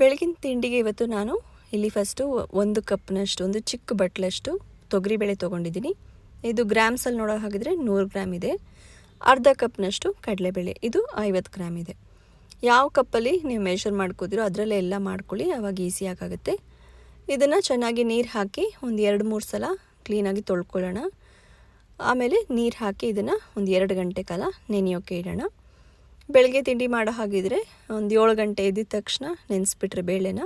ಬೆಳಗಿನ ತಿಂಡಿಗೆ ಇವತ್ತು ನಾನು ಇಲ್ಲಿ ಫಸ್ಟು ಒಂದು ಕಪ್ನಷ್ಟು, ಒಂದು ಚಿಕ್ಕ ಬಟ್ಲಷ್ಟು ತೊಗರಿಬೇಳೆ ತೊಗೊಂಡಿದ್ದೀನಿ. ಇದು ಗ್ರಾಮ್ಸಲ್ಲಿ ನೋಡೋ ಹಾಗಿದ್ರೆ ನೂರು ಗ್ರಾಮ್ ಇದೆ. ಅರ್ಧ ಕಪ್ನಷ್ಟು ಕಡಲೆಬೇಳೆ, ಇದು ಐವತ್ತು ಗ್ರಾಮ್ ಇದೆ. ಯಾವ ಕಪ್ಪಲ್ಲಿ ನೀವು ಮೆಷರ್ ಮಾಡ್ಕೋದಿರೋ ಅದರಲ್ಲೇ ಎಲ್ಲ ಮಾಡ್ಕೊಳ್ಳಿ ಆವಾಗ ಈಸಿಯಾಗುತ್ತೆ ಇದನ್ನು ಚೆನ್ನಾಗಿ ನೀರು ಹಾಕಿ ಒಂದು ಎರಡು ಮೂರು ಸಲ ಕ್ಲೀನಾಗಿ ತೊಳ್ಕೊಳ್ಳೋಣ. ಆಮೇಲೆ ನೀರು ಹಾಕಿ ಇದನ್ನು ಒಂದು ಎರಡು ಗಂಟೆ ಕಾಲ ನೆನೆಯೋಕೆ ಇಡೋಣ. ಬೆಳಗ್ಗೆ ತಿಂಡಿ ಮಾಡೋ ಹಾಗಿದ್ರೆ ಒಂದು ಏಳು ಗಂಟೆ ಎದ್ದಿದ ತಕ್ಷಣ ನೆನೆಸ್ಬಿಟ್ರೆ ಬೇಳೆನ.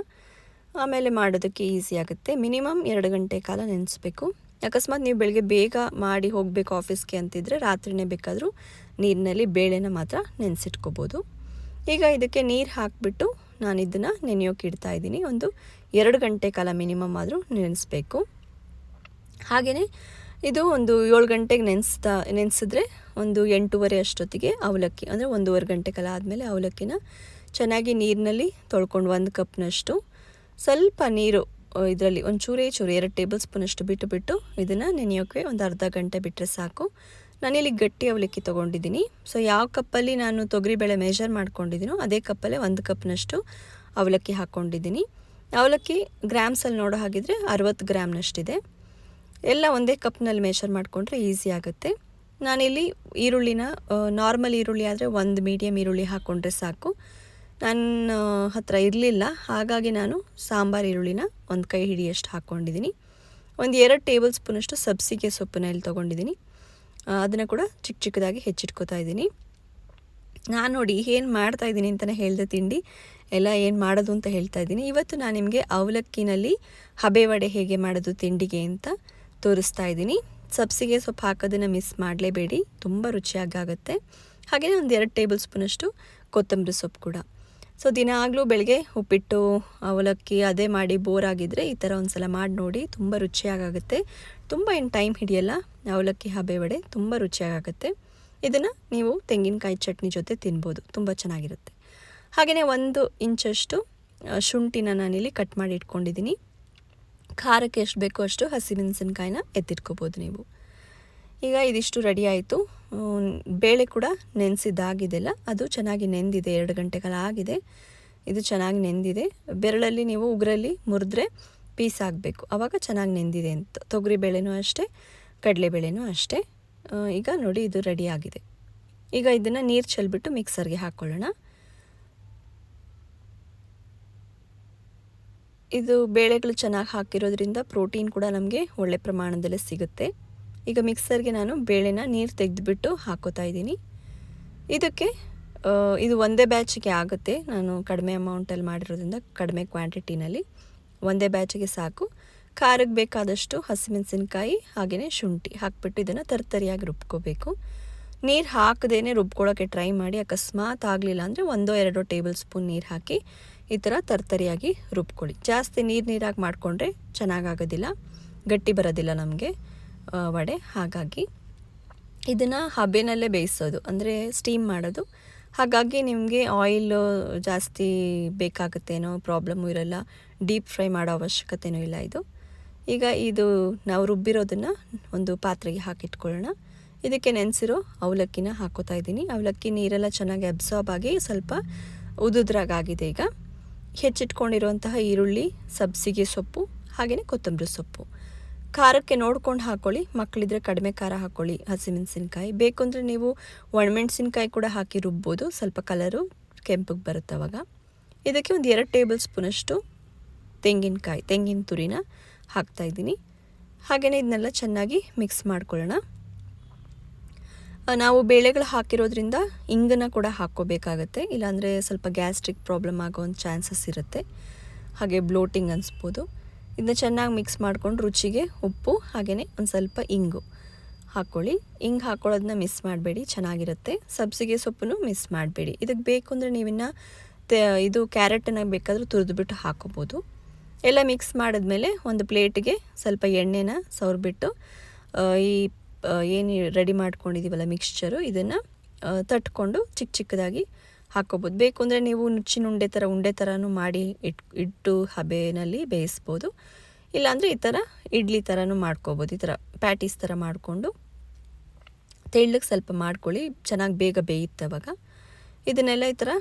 ಆಮೇಲೆ ಮಾಡೋದಕ್ಕೆ ಈಸಿ ಆಗುತ್ತೆ. ಮಿನಿಮಮ್ ಎರಡು ಗಂಟೆ ಕಾಲ ನೆನೆಸ್ಬೇಕು. ಅಕಸ್ಮಾತ್ ನೀವು ಬೆಳಗ್ಗೆ ಬೇಗ ಮಾಡಿ ಹೋಗಬೇಕು ಆಫೀಸ್ಗೆ ಅಂತಿದ್ರೆ ರಾತ್ರಿನೇ ಬೇಕಾದರೂ ನೀರಿನಲ್ಲಿ ಬೇಳೆನ ಮಾತ್ರ ನೆನೆಸಿಟ್ಕೋಬೋದು. ಈಗ ಇದಕ್ಕೆ ನೀರು ಹಾಕಿಬಿಟ್ಟು ನಾನು ಇದನ್ನು ನೆನೆಯೋಕೆ ಇಡ್ತಾ ಇದ್ದೀನಿ. ಒಂದು ಎರಡು ಗಂಟೆ ಕಾಲ ಮಿನಿಮಮ್ ಆದರೂ ನೆನೆಸ್ಬೇಕು. ಹಾಗೆಯೇ ಇದು ಒಂದು ಏಳು ಗಂಟೆಗೆ ನೆನೆಸ್ತಾ, ನೆನೆಸಿದ್ರೆ ಒಂದು ಎಂಟೂವರೆ ಅಷ್ಟೊತ್ತಿಗೆ ಅವಲಕ್ಕಿ, ಅಂದರೆ ಒಂದೂವರೆ ಗಂಟೆ ಕಾಲ ಆದಮೇಲೆ ಅವಲಕ್ಕಿನ ಚೆನ್ನಾಗಿ ನೀರಿನಲ್ಲಿ ತೊಳ್ಕೊಂಡು ಒಂದು ಕಪ್ನಷ್ಟು ಸ್ವಲ್ಪ ನೀರು ಇದರಲ್ಲಿ ಒಂದು ಚೂರೇ ಚೂರು ಎರಡು ಟೇಬಲ್ ಸ್ಪೂನಷ್ಟು ಬಿಟ್ಟು ಬಿಟ್ಟು ಇದನ್ನು ನೆನೆಯೋಕ್ಕೆ ಒಂದು ಅರ್ಧ ಗಂಟೆ ಬಿಟ್ಟರೆ ಸಾಕು. ನಾನಿಲ್ಲಿ ಗಟ್ಟಿ ಅವಲಕ್ಕಿ ತೊಗೊಂಡಿದ್ದೀನಿ. ಸೊ ಯಾವ ಕಪ್ಪಲ್ಲಿ ನಾನು ತೊಗರಿಬೇಳೆ ಮೆಷರ್ ಮಾಡ್ಕೊಂಡಿದ್ದೀನೋ ಅದೇ ಕಪ್ಪಲ್ಲೇ ಒಂದು ಕಪ್ನಷ್ಟು ಅವಲಕ್ಕಿ ಹಾಕ್ಕೊಂಡಿದ್ದೀನಿ ಅವಲಕ್ಕಿ ಗ್ರಾಮ್ಸಲ್ಲಿ ನೋಡೋ ಹಾಗಿದ್ರೆ ಅರವತ್ತು ಗ್ರಾಮ್ನಷ್ಟಿದೆ ಎಲ್ಲ ಒಂದೇ ಕಪ್ನಲ್ಲಿ ಮೆಷರ್ ಮಾಡಿಕೊಂಡ್ರೆ ಈಸಿ ಆಗುತ್ತೆ. ನಾನಿಲ್ಲಿ ಈರುಳ್ಳಿನ ನಾರ್ಮಲ್ ಈರುಳ್ಳಿ ಆದರೆ ಒಂದು ಮೀಡಿಯಮ್ ಈರುಳ್ಳಿ ಹಾಕ್ಕೊಂಡ್ರೆ ಸಾಕು. ನನ್ನ ಹತ್ರ ಇರಲಿಲ್ಲ. ಹಾಗಾಗಿ ನಾನು ಸಾಂಬಾರು ಈರುಳ್ಳಿನ ಒಂದು ಕೈ ಹಿಡಿಯಷ್ಟು ಹಾಕ್ಕೊಂಡಿದ್ದೀನಿ ಒಂದು ಎರಡು ಟೇಬಲ್ ಸ್ಪೂನಷ್ಟು ಸಬ್ಸಿಗೆ ಸೊಪ್ಪನ್ನ ಇಲ್ಲಿ ತೊಗೊಂಡಿದ್ದೀನಿ. ಅದನ್ನು ಕೂಡ ಚಿಕ್ಕ ಚಿಕ್ಕದಾಗಿ ಹೆಚ್ಚಿಟ್ಕೋತಾ ಇದ್ದೀನಿ. ನಾನು ನೋಡಿ ಏನು ಮಾಡ್ತಾ ಇದ್ದೀನಿ ಅಂತಲೇ ಹೇಳಿದೆ ತಿಂಡಿ. ಎಲ್ಲ ಏನು ಮಾಡೋದು ಅಂತ ಹೇಳ್ತಾ ಇದ್ದೀನಿ. ಇವತ್ತು ನಾನು ನಿಮಗೆ ಅವಲಕ್ಕಿನಲ್ಲಿ ಹಬೆ ವಡೆ ಹೇಗೆ ಮಾಡೋದು ತಿಂಡಿಗೆ ಅಂತ. ತೋರಿಸ್ತಾ ಇದ್ದೀನಿ. ಸಬ್ಸಿಗೆ ಸೊಪ್ಪು ಹಾಕೋದನ್ನು ಮಿಸ್ ಮಾಡಲೇಬೇಡಿ. ತುಂಬ ರುಚಿಯಾಗುತ್ತೆ ಹಾಗೆಯೇ ಒಂದು ಎರಡು ಟೇಬಲ್ ಸ್ಪೂನಷ್ಟು ಕೊತ್ತಂಬರಿ ಸೊಪ್ಪು ಕೂಡ. ಸೊ ದಿನಾಗಲೂ ಬೆಳಗ್ಗೆ ಉಪ್ಪಿಟ್ಟು, ಅವಲಕ್ಕಿ ಅದೇ ಮಾಡಿ ಬೋರ್ ಆಗಿದ್ದರೆ ಈ ಥರ ಒಂದು ಸಲ ಮಾಡಿ ನೋಡಿ ತುಂಬ ರುಚಿಯಾಗುತ್ತೆ ತುಂಬ ಏನು ಟೈಮ್ ಹಿಡಿಯಲ್ಲ. ಅವಲಕ್ಕಿ, ಹಬೆ, ವಡೆ ತುಂಬ ರುಚಿಯಾಗುತ್ತೆ ಇದನ್ನು ನೀವು ತೆಂಗಿನಕಾಯಿ ಚಟ್ನಿ ಜೊತೆ ತಿನ್ಬೋದು. ತುಂಬ ಚೆನ್ನಾಗಿರುತ್ತೆ. ಹಾಗೆಯೇ ಒಂದು ಇಂಚಷ್ಟು ಶುಂಠಿನ ನಾನಿಲ್ಲಿ ಕಟ್ ಮಾಡಿ ಇಟ್ಕೊಂಡಿದ್ದೀನಿ. ಖಾರಕ್ಕೆ ಎಷ್ಟು ಬೇಕೋ ಅಷ್ಟು ಹಸಿಮೆಣಸಿನ್ಕಾಯಿನ ಎತ್ತಿಟ್ಕೋಬೋದು ನೀವು. ಈಗ ಇದಿಷ್ಟು ರೆಡಿ ಆಯಿತು. ಬೇಳೆ ಕೂಡ ನೆನೆಸಿದ್ದಾಗಿದೆಲ್ಲ. ಅದು ಚೆನ್ನಾಗಿ ನೆಂದಿದೆ, ಎರಡು ಗಂಟೆ ಆಗಿದೆ. ಇದು ಚೆನ್ನಾಗಿ ನೆಂದಿದೆ. ಬೆರಳಲ್ಲಿ ನೀವು ಉಗ್ರಲ್ಲಿ ಮುರಿದ್ರೆ ಪೀಸ್ ಆಗಬೇಕು. ಆವಾಗ ಚೆನ್ನಾಗಿ ನೆಂದಿದೆ ಅಂತ. ತೊಗರಿ ಬೇಳೆನೂ ಅಷ್ಟೇ ಕಡಲೆಬೇಳೆನೂ ಅಷ್ಟೇ. ಈಗ ನೋಡಿ ಇದು ರೆಡಿ ಆಗಿದೆ. ಈಗ ಇದನ್ನು ನೀರು ಚೆಲ್ಬಿಟ್ಟು ಮಿಕ್ಸರ್ಗೆ ಹಾಕ್ಕೊಳ್ಳೋಣ ಇದು ಬೇಳೆಗಳು ಚೆನ್ನಾಗಿ ಹಾಕಿರೋದ್ರಿಂದ ಪ್ರೋಟೀನ್ ಕೂಡ ನಮಗೆ ಒಳ್ಳೆ ಪ್ರಮಾಣದಲ್ಲಿ ಸಿಗುತ್ತೆ. ಈಗ ಮಿಕ್ಸರ್ಗೆ ನಾನು ಬೇಳೆನ ನೀರು ತೆಗೆದುಬಿಟ್ಟು ಹಾಕೋತಾ ಇದ್ದೀನಿ. ಇದಕ್ಕೆ ಇದು ಒಂದೇ ಬ್ಯಾಚಿಗೆ ಆಗುತ್ತೆ. ನಾನು ಕಡಿಮೆ ಅಮೌಂಟಲ್ಲಿ ಮಾಡಿರೋದ್ರಿಂದ ಕಡಿಮೆ ಕ್ವಾಂಟಿಟಿನಲ್ಲಿ ಒಂದೇ ಬ್ಯಾಚಿಗೆ ಸಾಕು. ಖಾರಕ್ಕೆ ಬೇಕಾದಷ್ಟು ಹಸಿಮೆಣಸಿನ್ಕಾಯಿ ಹಾಗೆಯೇ ಶುಂಠಿ ಹಾಕ್ಬಿಟ್ಟು ಇದನ್ನು ತರ್ತರಿಯಾಗಿ ರುಬ್ಕೋಬೇಕು. ನೀರು ಹಾಕದೇ ರುಬ್ಕೊಳ್ಳೋಕ್ಕೆ ಟ್ರೈ ಮಾಡಿ, ಅಕಸ್ಮಾತ್ ಆಗಲಿಲ್ಲ ಅಂದರೆ ಒಂದೋ ಎರಡೋ ಟೇಬಲ್ ಸ್ಪೂನ್ ನೀರು ಹಾಕಿ ಈ ಥರ ತರ್ತರಿಯಾಗಿ ರುಬ್ಕೊಳ್ಳಿ. ಜಾಸ್ತಿ ನೀರು ನೀರಾಗಿ ಮಾಡಿಕೊಂಡ್ರೆ ಚೆನ್ನಾಗಾಗೋದಿಲ್ಲ. ಗಟ್ಟಿ ಬರೋದಿಲ್ಲ ನಮಗೆ ವಡೆ. ಹಾಗಾಗಿ ಇದನ್ನು ಹಬೆನಲ್ಲೇ ಬೇಯಿಸೋದು. ಅಂದರೆ ಸ್ಟೀಮ್ ಮಾಡೋದು. ಹಾಗಾಗಿ ನಿಮಗೆ ಆಯಿಲ್ ಜಾಸ್ತಿ ಬೇಕಾಗುತ್ತೇನೋ ಪ್ರಾಬ್ಲಮ್ಮು ಇರಲ್ಲ ಡೀಪ್ ಫ್ರೈ ಮಾಡೋ ಅವಶ್ಯಕತೆಯೂ ಇಲ್ಲ ಇದು. ಈಗ ಇದು ನಾವು ರುಬ್ಬಿರೋದನ್ನು ಒಂದು ಪಾತ್ರೆಗೆ ಹಾಕಿಟ್ಕೊಳ್ಳೋಣ. ಇದಕ್ಕೆ ನೆನೆಸಿರೋ ಅವಲಕ್ಕಿನ ಹಾಕೋತಾ ಇದ್ದೀನಿ. ಅವಲಕ್ಕಿ ನೀರೆಲ್ಲ ಚೆನ್ನಾಗಿ ಅಬ್ಸಾರ್ಬ್ ಆಗಿ ಸ್ವಲ್ಪ ಉದುದ್ರಾಗಾಗಿದೆ ಈಗ. ಹೆಚ್ಚಿಟ್ಕೊಂಡಿರುವಂತಹ ಈರುಳ್ಳಿ, ಸಬ್ಸಿಗೆ ಸೊಪ್ಪು ಹಾಗೆಯೇ ಕೊತ್ತಂಬರಿ ಸೊಪ್ಪು. ಖಾರಕ್ಕೆ ನೋಡ್ಕೊಂಡು ಹಾಕ್ಕೊಳ್ಳಿ ಮಕ್ಕಳಿದ್ರೆ ಕಡಿಮೆ ಖಾರ ಹಾಕ್ಕೊಳ್ಳಿ ಹಸಿಮೆಣಸಿನ್ಕಾಯಿ. ಬೇಕು ಅಂದರೆ ನೀವು ಒಣಮೆಣಸಿನ್ಕಾಯಿ ಕೂಡ ಹಾಕಿ ರುಬ್ಬೋದು, ಸ್ವಲ್ಪ ಕಲರು ಕೆಂಪಗೆ ಬರುತ್ತೆ ಅವಾಗ. ಇದಕ್ಕೆ ಒಂದು ಎರಡು ಟೇಬಲ್ ಸ್ಪೂನಷ್ಟು ತೆಂಗಿನಕಾಯಿ, ತೆಂಗಿನ ತುರಿನ ಹಾಕ್ತಾಯಿದ್ದೀನಿ ಹಾಗೆಯೇ ಇದನ್ನೆಲ್ಲ ಚೆನ್ನಾಗಿ ಮಿಕ್ಸ್ ಮಾಡ್ಕೊಳ್ಳೋಣ. ನಾವು ಬೇಳೆಗಳು ಹಾಕಿರೋದ್ರಿಂದ ಇಂಗನ್ನು ಕೂಡ ಹಾಕ್ಕೋಬೇಕಾಗತ್ತೆ. ಇಲ್ಲಾಂದರೆ ಸ್ವಲ್ಪ ಗ್ಯಾಸ್ಟ್ರಿಕ್ ಪ್ರಾಬ್ಲಮ್ ಆಗೋ ಒಂದು ಚಾನ್ಸಸ್ ಇರುತ್ತೆ. ಹಾಗೆ ಬ್ಲೋಟಿಂಗ್ ಅನಿಸ್ಬೋದು. ಇದನ್ನ ಚೆನ್ನಾಗಿ ಮಿಕ್ಸ್ ಮಾಡ್ಕೊಂಡು ರುಚಿಗೆ ಉಪ್ಪು ಹಾಗೆಯೇ ಒಂದು ಸ್ವಲ್ಪ ಇಂಗು ಹಾಕ್ಕೊಳ್ಳಿ ಇಂಗ್ ಹಾಕ್ಕೊಳ್ಳೋದನ್ನ ಮಿಸ್ ಮಾಡಬೇಡಿ, ಚೆನ್ನಾಗಿರುತ್ತೆ. ಸಬ್ಸಿಗೆ ಸೊಪ್ಪನ್ನು ಮಿಸ್ ಮಾಡಬೇಡಿ. ಇದಕ್ಕೆ ಬೇಕು ಅಂದರೆ ನೀವಿನ್ನು ಇದು ಕ್ಯಾರೆಟನ್ನು ಬೇಕಾದರೂ ತುರಿದುಬಿಟ್ಟು ಹಾಕೋಬೋದು ಎಲ್ಲ ಮಿಕ್ಸ್ ಮಾಡಿದ್ಮೇಲೆ ಒಂದು ಪ್ಲೇಟಿಗೆ ಸ್ವಲ್ಪ ಎಣ್ಣೆನ ಸವರ್ಬಿಟ್ಟು ಈ ಏನು ರೆಡಿ ಮಾಡ್ಕೊಂಡಿದ್ದೀವಲ್ಲ ಮಿಕ್ಸ್ಚರು ಇದನ್ನು ತಟ್ಕೊಂಡು ಚಿಕ್ಕ ಚಿಕ್ಕದಾಗಿ ಹಾಕ್ಕೋಬೋದು ಬೇಕು ಅಂದರೆ ನೀವು ನುಚ್ಚಿನ ಉಂಡೆ ಥರ ಉಂಡೆ ಥರನೂ ಮಾಡಿ ಇಟ್, ಇಟ್ಟು ಹಬೆನಲ್ಲಿ ಬೇಯಿಸ್ಬೋದು. ಇಲ್ಲಾಂದರೆ ಈ ಥರ ಇಡ್ಲಿ ಥರನೂ ಮಾಡ್ಕೋಬೋದು. ಈ ಥರ ಪ್ಯಾಟೀಸ್ ಥರ ಮಾಡಿಕೊಂಡು ತೆಳ್ಳಗೆ ಸ್ವಲ್ಪ ಮಾಡ್ಕೊಳ್ಳಿ. ಚೆನ್ನಾಗಿ ಬೇಗ ಬೇಯುತ್ತೆ ಅವಾಗ. ಇದನ್ನೆಲ್ಲ ಈ ಥರ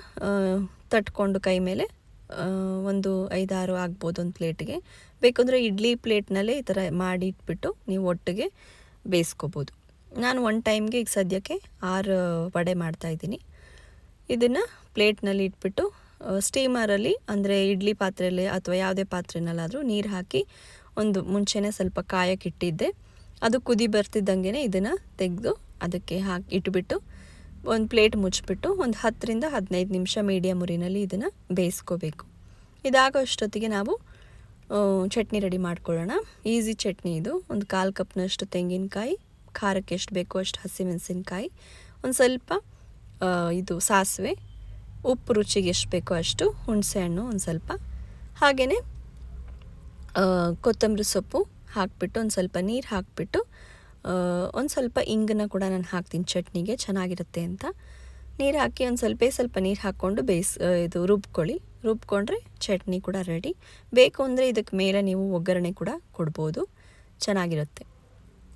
ತಟ್ಕೊಂಡು ಕೈ ಮೇಲೆ ಒಂದು ಐದಾರು ಆಗ್ಬೋದು ಒಂದು ಪ್ಲೇಟಿಗೆ ಬೇಕಂದರೆ ಇಡ್ಲಿ ಪ್ಲೇಟ್ನಲ್ಲೇ ಈ ಥರ ಮಾಡಿ ಇಟ್ಬಿಟ್ಟು ನೀವು ಒಟ್ಟಿಗೆ ಬೇಯಿಸ್ಕೋಬೋದು. ನಾನು ಒನ್ ಟೈಮ್ಗೆ ಈಗ ಸದ್ಯಕ್ಕೆ ಆರು ವಡೆ ಮಾಡ್ತಾಯಿದ್ದೀನಿ ಇದನ್ನು ಪ್ಲೇಟ್ನಲ್ಲಿ ಇಟ್ಬಿಟ್ಟು ಸ್ಟೀಮರಲ್ಲಿ ಅಂದರೆ ಇಡ್ಲಿ ಪಾತ್ರೆಯಲ್ಲಿ ಅಥವಾ ಯಾವುದೇ ಪಾತ್ರೆನಲ್ಲಾದರೂ ನೀರು ಹಾಕಿ ಒಂದು ಮುಂಚೆನೇ ಸ್ವಲ್ಪ ಕಾಯಕ್ಕೆ ಇಟ್ಟಿದ್ದೆ. ಅದು ಕುದಿ ಬರ್ತಿದ್ದಂಗೆ ಇದನ್ನು ತೆಗೆದು ಅದಕ್ಕೆ ಹಾಕಿ, ಇಟ್ಬಿಟ್ಟು ಒಂದು ಪ್ಲೇಟ್ ಮುಚ್ಚಿಬಿಟ್ಟು ಒಂದು ಹತ್ತರಿಂದ ಹದಿನೈದು ನಿಮಿಷ ಮೀಡಿಯಮ್ ಉರಿನಲ್ಲಿ ಇದನ್ನು ಬೇಯಿಸ್ಕೋಬೇಕು. ಇದಾಗೋ ಅಷ್ಟೊತ್ತಿಗೆ ನಾವು ಚಟ್ನಿ ರೆಡಿ ಮಾಡ್ಕೊಳ್ಳೋಣ. ಈಸಿ ಚಟ್ನಿ ಇದು. ಒಂದು ಕಾಲು ಕಪ್ನಷ್ಟು ತೆಂಗಿನಕಾಯಿ, ಖಾರಕ್ಕೆ ಎಷ್ಟು ಬೇಕೋ ಅಷ್ಟು ಹಸಿಮೆಣಸಿನ್ಕಾಯಿ, ಒಂದು ಸ್ವಲ್ಪ ಇದು ಸಾಸಿವೆ, ಉಪ್ಪು ರುಚಿಗೆ ಎಷ್ಟು ಬೇಕೋ ಅಷ್ಟು ಹುಣಸೆ ಹಣ್ಣು ಒಂದು ಸ್ವಲ್ಪ. ಹಾಗೆಯೇ ಕೊತ್ತಂಬರಿ ಸೊಪ್ಪು ಹಾಕಿಬಿಟ್ಟು ಒಂದು ಸ್ವಲ್ಪ ನೀರು ಹಾಕಿಬಿಟ್ಟು ಒಂದು ಸ್ವಲ್ಪ ಇಂಗನ್ನ ಕೂಡ ನಾನು ಹಾಕ್ತೀನಿ ಚಟ್ನಿಗೆ. ಚೆನ್ನಾಗಿರುತ್ತೆ ಅಂತ. ನೀರು ಹಾಕಿ ಒಂದು ಸ್ವಲ್ಪ ಸ್ವಲ್ಪ ನೀರು ಹಾಕ್ಕೊಂಡು ಬೇಯಿಸ್ ಇದು ರುಬ್ಕೊಳ್ಳಿ. ರುಬ್ಕೊಂಡ್ರೆ ಚಟ್ನಿ ಕೂಡ ರೆಡಿ ಬೇಕು ಅಂದರೆ ಇದಕ್ಕೆ ಮೇಲೆ ನೀವು ಒಗ್ಗರಣೆ ಕೂಡ ಕೊಡ್ಬೋದು. ಚೆನ್ನಾಗಿರುತ್ತೆ.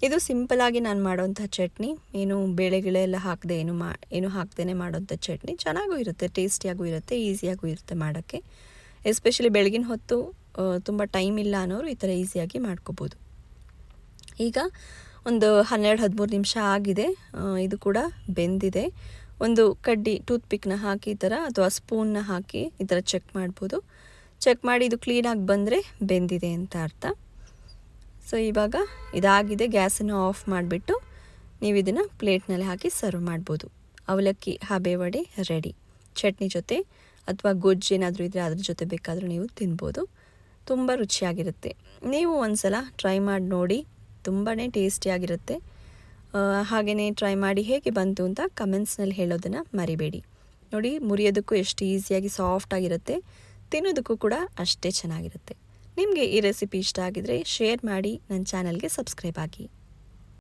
ಇದು ಸಿಂಪಲಾಗಿ ನಾನು ಮಾಡೋವಂಥ ಚಟ್ನಿ. ಏನು ಬೇಳೆಗಳೆಲ್ಲ ಹಾಕದೆ ಏನು ಮಾ, ಏನು ಹಾಕ್ದೇ ಮಾಡೋಂಥ ಚಟ್ನಿ. ಚೆನ್ನಾಗೂ ಇರುತ್ತೆ ಟೇಸ್ಟಿಯಾಗೂ ಇರುತ್ತೆ ಈಸಿಯಾಗೂ ಇರುತ್ತೆ ಮಾಡೋಕ್ಕೆ. ಎಸ್ಪೆಷಲಿ ಬೆಳಗಿನ ಹೊತ್ತು ತುಂಬ ಟೈಮ್ ಇಲ್ಲ ಅನ್ನೋರು ಈ ಥರ ಈಸಿಯಾಗಿ ಮಾಡ್ಕೋಬೋದು. ಈಗ ಒಂದು ಹನ್ನೆರಡು ಹದಿಮೂರು ನಿಮಿಷ ಆಗಿದೆ. ಇದು ಕೂಡ ಬೆಂದಿದೆ. ಒಂದು ಕಡ್ಡಿ ಟೂತ್ ಪಿಕ್ನ ಹಾಕಿ ಈ ಥರ ಅಥವಾ ಸ್ಪೂನ್ನ ಹಾಕಿ ಈ ಥರ ಚೆಕ್ ಮಾಡ್ಬೋದು. ಚೆಕ್ ಮಾಡಿ ಇದು ಕ್ಲೀನಾಗಿ ಬಂದರೆ ಬೆಂದಿದೆ ಅಂತ ಅರ್ಥ. ಸೊ ಇವಾಗ ಇದಾಗಿದೆ, ಗ್ಯಾಸನ್ನು ಆಫ್ ಮಾಡಿಬಿಟ್ಟು ನೀವು ಇದನ್ನು ಪ್ಲೇಟ್ನಲ್ಲಿ ಹಾಕಿ ಸರ್ವ್ ಮಾಡ್ಬೋದು. ಅವಲಕ್ಕಿ, ಹಬೆ ವಡೆ ರೆಡಿ. ಚಟ್ನಿ ಜೊತೆ ಅಥವಾ ಗೊಜ್ಜು ಏನಾದರೂ ಇದ್ದರೆ ಅದ್ರ ಜೊತೆ ಬೇಕಾದರೂ ನೀವು ತಿನ್ಬೋದು. ತುಂಬ ರುಚಿಯಾಗಿರುತ್ತೆ. ನೀವು ಒಂದು ಸಲ ಟ್ರೈ ಮಾಡಿ ನೋಡಿ ತುಂಬಾ ಟೇಸ್ಟಿಯಾಗಿರುತ್ತೆ. ಹಾಗೆಯೇ ಟ್ರೈ ಮಾಡಿ ಹೇಗೆ ಬಂತು ಅಂತ ಕಮೆಂಟ್ಸ್ನಲ್ಲಿ ಹೇಳೋದನ್ನು ಮರಿಬೇಡಿ. ನೋಡಿ, ಮುರಿಯೋದಕ್ಕೂ ಎಷ್ಟು ಈಸಿಯಾಗಿ ಸಾಫ್ಟ್ ಆಗಿರುತ್ತೆ, ತಿನ್ನೋದಕ್ಕೂ ಕೂಡ ಅಷ್ಟೇ ಚೆನ್ನಾಗಿರುತ್ತೆ. ನಿಮಗೆ ಈ ರೆಸಿಪಿ ಇಷ್ಟ ಆಗಿದರೆ ಶೇರ್ ಮಾಡಿ ನನ್ನ ಚಾನಲ್ಗೆ ಸಬ್ಸ್ಕ್ರೈಬ್ ಆಗಿ.